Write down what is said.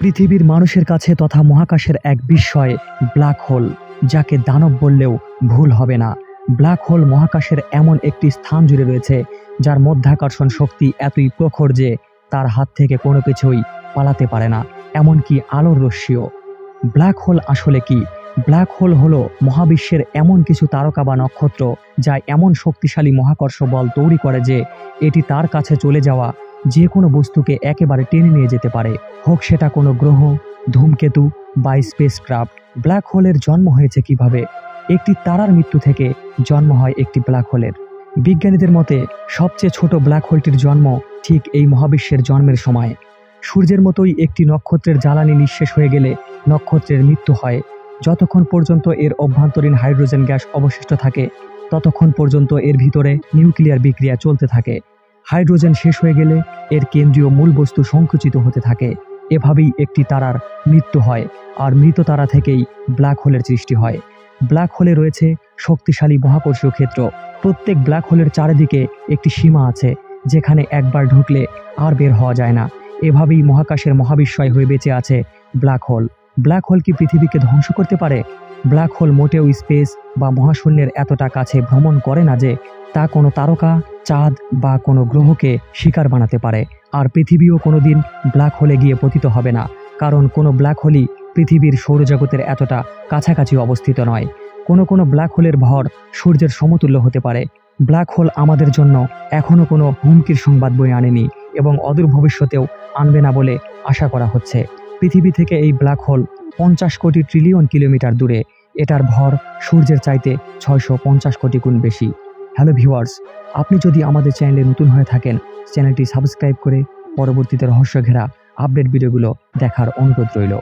পৃথিবীর মানুষের কাছে তথা মহাকাশের এক বিস্ময়, ব্ল্যাক হোল, যাকে দানব বললেও ভুল হবে না। ব্ল্যাক হোল মহাকাশের এমন একটি স্থান জুড়ে রয়েছে, যার মধ্যাকর্ষণ শক্তি এতই প্রখর যে তার হাত থেকে কোনো কিছুই পালাতে পারে না, এমনকি আলোর রশ্মিও। ব্ল্যাক হোল আসলে কি? ব্ল্যাক হোল হলো মহাবিশ্বের এমন কিছু তারকা বা নক্ষত্র যা এমন শক্তিশালী মহাকর্ষ বল তৈরি করে যে এটি তার কাছে চলে যাওয়া যে কোনো বস্তুকে একেবারে টেনে নিয়ে যেতে পারে। হোক সেটা কোনো গ্রহ, ধূমকেতু বা স্পেস ক্রাফট ব্ল্যাক হোলের জন্ম হয়েছে কীভাবে? একটি তারার মৃত্যু থেকে জন্ম হয় একটি ব্ল্যাক হোলের বিজ্ঞানীদের মতে, সবচেয়ে ছোট ব্ল্যাক হোলটির জন্ম ঠিক এই মহাবিশ্বের জন্মের সময়। সূর্যের মতোই একটি নক্ষত্রের জ্বালানি নিঃশেষ হয়ে গেলে নক্ষত্রের মৃত্যু হয়। যতক্ষণ পর্যন্ত এর অভ্যন্তরীণ হাইড্রোজেন গ্যাস অবশিষ্ট থাকে, ততক্ষণ পর্যন্ত এর ভিতরে নিউক্লিয়ার বিক্রিয়া চলতে থাকে। হাইড্রোজেন শেষ হয়ে গেলে এর কেন্দ্রীয় মূল বস্তু সংকুচিত হতে থাকে। এভাবেই একটি তারার মৃত্যু হয়, আর মৃত তারা থেকেই ব্ল্যাক হোলের সৃষ্টি হয়। ব্ল্যাক হোলে রয়েছে শক্তিশালী মহাকর্ষীয় ক্ষেত্র। প্রত্যেক ব্ল্যাক হোলের চারিদিকে একটি সীমা আছে, যেখানে একবার ঢুকলে আর বের হওয়া যায় না। এভাবেই মহাকাশের মহাবিস্ময় হয়ে বেঁচে আছে ব্ল্যাক হোল। ব্ল্যাক হোল কি পৃথিবীকে ধ্বংস করতে পারে? ব্ল্যাক হোল মোটেও স্পেস বা মহাশূন্যের এতটা কাছে ভ্রমণ করে না যে তা কোনো তারকা চাঁদ বা কোনো গ্রহকে শিকার বানাতে পারে। আর পৃথিবীও কোনোদিন ব্ল্যাক হোলে গিয়ে পতিত হবে না। কারণ কোনো ব্ল্যাক হোলই পৃথিবীর সৌরজগতের এতটা কাছাকাছি অবস্থিত নয়। কোনো কোনো ব্ল্যাক হোলের ভর সূর্যের সমতুল্য হতে পারে। ব্ল্যাক হোল আমাদের জন্য এখনও কোনো হুমকির সংবাদ বয়ে আনেনি এবং অদূর ভবিষ্যতেও আনবে না বলে আশা করা হচ্ছে। পৃথিবী থেকে এই ব্ল্যাক হোল পঞ্চাশ কোটি ট্রিলিয়ন কিলোমিটার দূরে। এটার ভর সূর্যের চাইতে ছয়শো পঞ্চাশ কোটি গুণ বেশি। হ্যালো ভিউয়ার্স, আপনি যদি আমাদের চ্যানেলে নতুন হয়ে থাকেন, চ্যানেলটি সাবস্ক্রাইব করে পরবর্তীতে রহস্য ঘেরা আপডেট ভিডিওগুলো দেখার অনুরোধ রইল।